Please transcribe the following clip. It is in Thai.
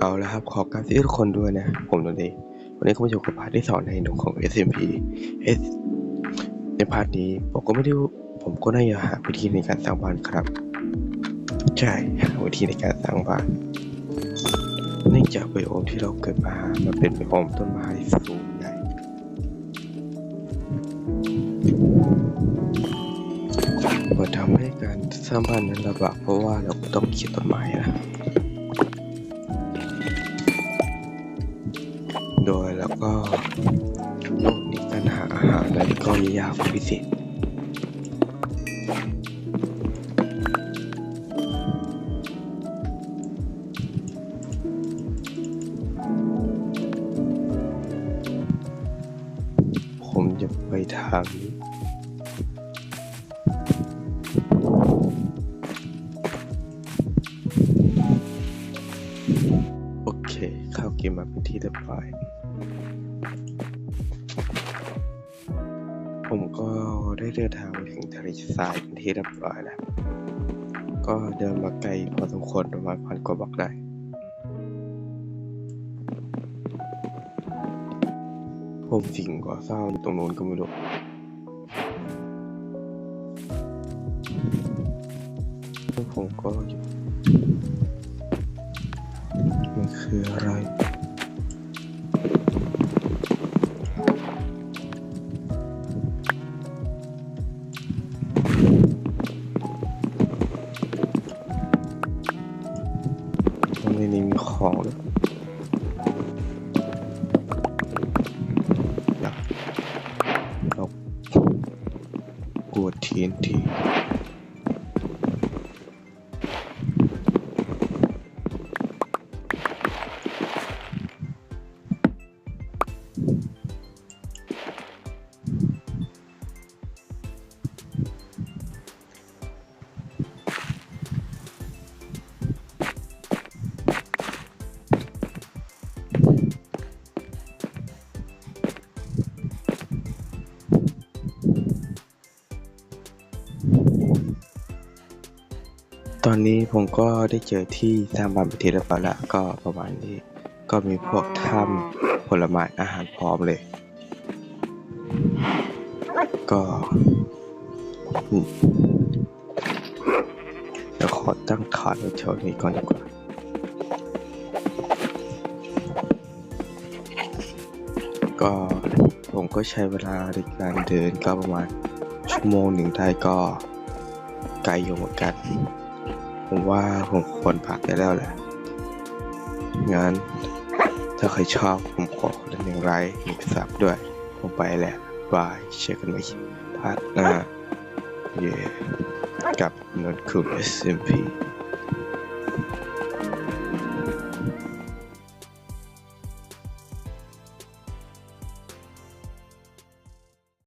เอาละครับ ขอการที่ทุกคนด้วยนะ ผมนนท์เองวันนี้ก็มาอยู่กับพาร์ทที่สองในหนุ่มของ SMP S ในพาร์ทนี้ผมก็ไม่ได้ผมก็น่าจะหาวิธีในการสร้างบ้านครับ ใช่หาวิธีในการสร้างบ้าน เนื่องจากไบโอมที่เราเกิดมามันเป็นไบโอมต้นไม้สูงใหญ่มันทำให้การสร้างบ้านนั้นลำบากเพราะว่าเราต้องเขียนต้นไม้นะ โดยแล้วก็โลกนี้การหาอาหารนั้นก็ยากพิเศษผมจะไปทางนี้โอเค เข้าเกมมาเป็นที่เรียบร้อย ผมก็ได้เดินทางมาถึงทะเลทรายเป็นที่เรียบร้อยแล้ว ก็เดินมาไกลพอสมควรประมาณพันกว่าบล็อกได้ผมสิ่งก่อสร้างตรงนู้นก็ไม่รู้แล้วผมก็อยู่มันคืออะไร รงนี้มีข ตอนนี้ผมก็ได้เจอที่สร้างบ้านไปนทีเรียบร้อยแล้วก็ประมาณนี้ ก็มีพวกถ้ำผลไม้อาหารพร้อมเลย ก็เดี๋ยวขอตั้งฐานไว้แถวนี้ก่อนดีกว่าก็ผมก็ใช้เวลาในการเดินก็ประมาณชั่วโมงหนึ่งได้ก็ไกลอยู่เหมือนกัน ผมว่าผมควรพักได้แล้วแหละ งั้น ถ้าใครชอบผมขอเล่นหนึ่งไลค์หนึ่งซับด้วย ผมไปแหละ บายเช็คกันใหม่พาร์ทหน้า เย่กับนนท์คู SMP